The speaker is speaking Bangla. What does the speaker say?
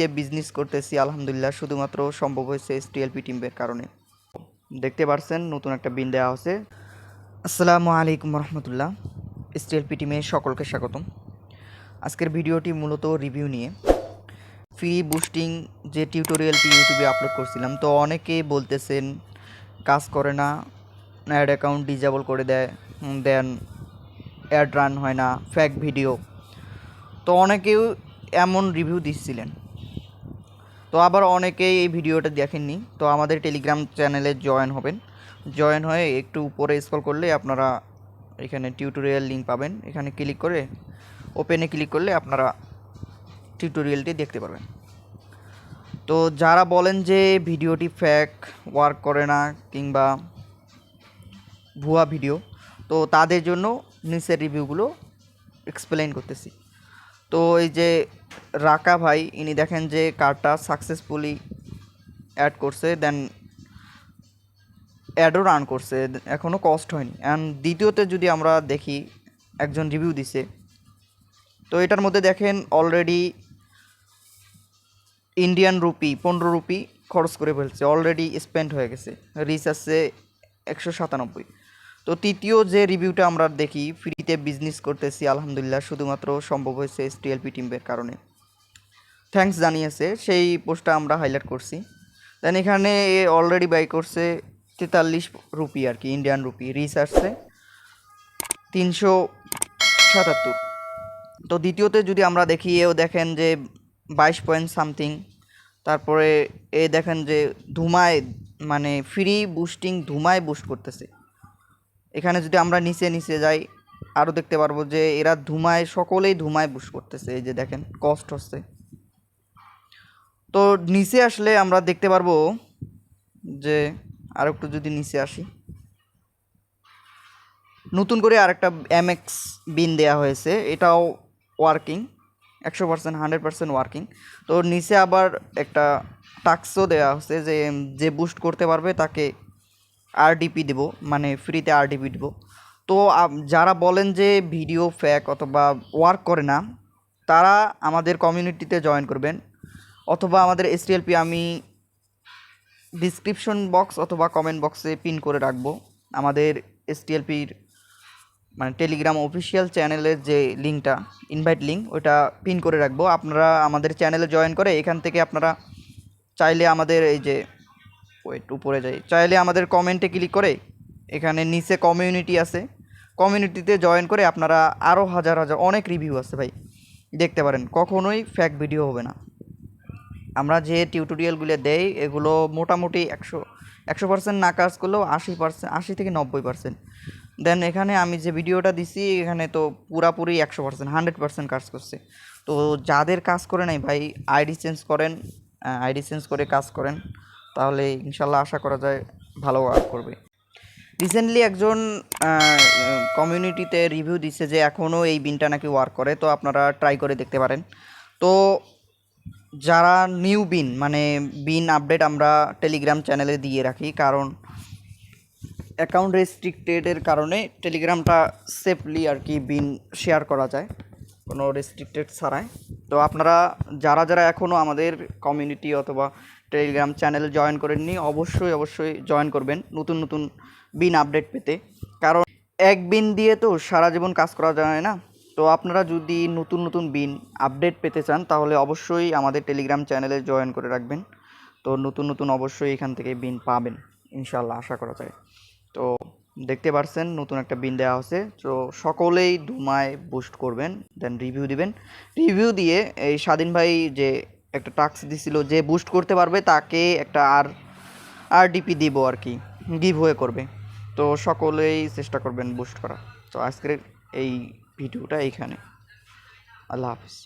ফ্রিতে বিজনেস করতেছি, আলহামদুলিল্লাহ। শুধুমাত্র সম্ভব হয়েছে এসটিএলপি টিমের কারণে। দেখতে পারছেন, নতুন একটা বিন দেওয়া হচ্ছে আসসালামু আলাইকুম রহমতুল্লাহ। এসটিএলপি টিমে সকলকে স্বাগতম। আজকের ভিডিওটি মূলত রিভিউ নিয়ে। ফ্রি বুস্টিং যে টিউটোরিয়ালটি ইউটিউবে আপলোড করছিলাম, তো অনেকে বলতেছেন, কাজ করে না অ্যাড অ্যাকাউন্ট ডিজেবল করে দেয় দেন অ্যাড রান হয় না ফ্যাক ভিডিও তো অনেকেও এমন রিভিউ দিচ্ছিলেন। তো আবার অনেকেই এই ভিডিওটা দেখেননি। তো আমাদের টেলিগ্রাম চ্যানেলে জয়েন হবেন। জয়েন হয়ে একটু উপরে স্ক্রল করলে আপনারা এখানে টিউটোরিয়াল লিঙ্ক পাবেন। এখানে ক্লিক করে ওপেনে ক্লিক করলে আপনারা টিউটোরিয়ালটি দেখতে পারবেন। তো যারা বলেন যে ভিডিওটি ফ্যাক ওয়ার্ক করে না কিংবা ভুয়া ভিডিও তো তাদের জন্য নিচের রিভিউগুলো এক্সপ্লেইন করতেছি। তো এই যে রাকা ভাই, ইনি দেখেন যে কার্ডটা সাকসেসফুলি অ্যাড করছে দেন অ্যাডও রান করছে এখনও কস্ট হয়নি। অ্যান্ড দ্বিতীয়তে যদি আমরা দেখি, একজন রিভিউ দিছে। তো এটার মধ্যে দেখেন অলরেডি ইন্ডিয়ান রুপি পনেরো রুপি খরচ করে ফেলছে অলরেডি স্পেন্ড হয়ে গেছে। রিচ আছে একশো সাতানব্বই। তো তৃতীয় যে রিভিউটা আমরা দেখি ফ্রিতে বিজনেস করতেছি, আলহামদুলিল্লাহ, শুধুমাত্র সম্ভব হয়েছে এসটিএলপি টিমের কারণে। থ্যাঙ্কস জানিয়েছে, সেই পোস্টটা আমরা হাইলাইট করছি। দেন এখানে অলরেডি বাই করছে তেতাল্লিশ রুপি আর কি ইন্ডিয়ান রুপি রিচ আসছে তিনশো সাতাত্তর। তো দ্বিতীয়তে যদি আমরা দেখি, এও দেখেন যে বাইশ পয়েন্ট সামথিং তারপরে এ দেখেন যে ধুমায় মানে ফ্রি বুস্টিং ধুমায় বুস্ট করতেছে। এখানে যদি আমরা নিচে নিচে যাই আরও দেখতে পারব যে এরা ধুমায়, সকলেই ধুমায় বুস্ট করতেছে। এই যে দেখেন, কষ্ট হচ্ছে। তো নিচে আসলে আমরা দেখতে পারব যে আর একটু যদি নিচে আসি। নতুন করে আরেকটা এমএক্স বিন দেওয়া হয়েছে। এটাও ওয়ার্কিং একশো পার্সেন্ট হান্ড্রেড পার্সেন্ট ওয়ার্কিং তো নিচে আবার একটা টাক্সও দেওয়া হচ্ছে যে যে বুস্ট করতে পারবে তাকে আরডিপি দেবো মানে ফ্রিতে আরডিপি দেবো। তো যারা বলেন যে ভিডিও ফ্যাক অথবা ওয়ার্ক করে না, তারা আমাদের কমিউনিটিতে জয়েন করবেন। অথবা আমাদের এসটিএলপি আমি ডিসক্রিপশন বক্স অথবা কমেন্ট বক্সে পিন করে রাখব। আমাদের এসটিএলপির মানে টেলিগ্রাম অফিসিয়াল চ্যানেলের যে লিঙ্কটা ইনভাইট লিঙ্ক ওটা পিন করে রাখব। আপনারা আমাদের চ্যানেলে জয়েন করে এখান থেকে আপনারা চাইলে আমাদের এই যে ওয়েট উপরে যাই। চাইলে আমাদের কমেন্টে ক্লিক করে, এখানে নিচে কমিউনিটি আছে। কমিউনিটিতে জয়েন করে আপনারা আরও হাজার হাজার, অনেক রিভিউ আছে ভাই। দেখতে পারেন, কখনোই ফ্যাক ভিডিও হবে না। আমরা যে টিউটোরিয়ালগুলো দেই, এগুলো মোটামুটি একশো একশো পার্সেন্ট না কাজ করলেও আশি পার্সেন্ট আশি থেকে নব্বই পার্সেন্ট দেন এখানে আমি যে ভিডিওটা দিছি, এখানে তো পুরাপুরি একশো পার্সেন্ট হান্ড্রেড পার্সেন্ট কাজ করছে। তো যাদের কাজ করে নাই ভাই আইডি চেঞ্জ করেন আইডি চেঞ্জ করে কাজ করেন। তাহলে ইনশাল্লাহ আশা করা যায় ভালো ওয়ার্ক করবে। রিসেন্টলি একজন কমিউনিটিতে রিভিউ দিচ্ছে যে এখনও এই বিনটা নাকি ওয়ার্ক করে, তো আপনারা ট্রাই করে দেখতে পারেন। তো যারা নিউ বিন মানে বিন আপডেট আমরা টেলিগ্রাম চ্যানেলে দিয়ে রাখি, কারণ অ্যাকাউন্ট রেস্ট্রিক্টেডের কারণে টেলিগ্রামটা সেফলি আর কি বিন শেয়ার করা যায়, কোনো রেস্ট্রিক্টেড ছাড়াই। তো আপনারা, যারা যারা এখনও আমাদের কমিউনিটি অথবা টেলিগ্রাম চ্যানেল জয়েন করেননি, অবশ্যই অবশ্যই জয়েন করবেন নতুন নতুন বিন আপডেট পেতে। কারণ এক বিন দিয়ে তো সারা জীবন কাজ করা যায় না। তো আপনারা যদি নতুন নতুন বিন আপডেট পেতে চান, তাহলে অবশ্যই আমাদের টেলিগ্রাম চ্যানেলে জয়েন করে রাখবেন। তো নতুন নতুন অবশ্যই এখান থেকে বিন পাবেন ইনশাল্লাহ আশা করা যায়। তো দেখতে পারছেন, নতুন একটা বিন দেওয়া হচ্ছে তো সকলেই দুমায় বুস্ট করবেন দেন রিভিউ দিবেন। রিভিউ দিয়ে এই স্বাধীন ভাই যে একটা টাস্ক দিছিল যে বুস্ট করতে পারবে, তাকে একটা আর আরডিপি দিব আর কি গিভ হয়ে করবে। তো সকলেই চেষ্টা করবেন বুস্ট করা তো আজকের এই ভিডিওটা এইখানে। আল্লাহ হাফিজ।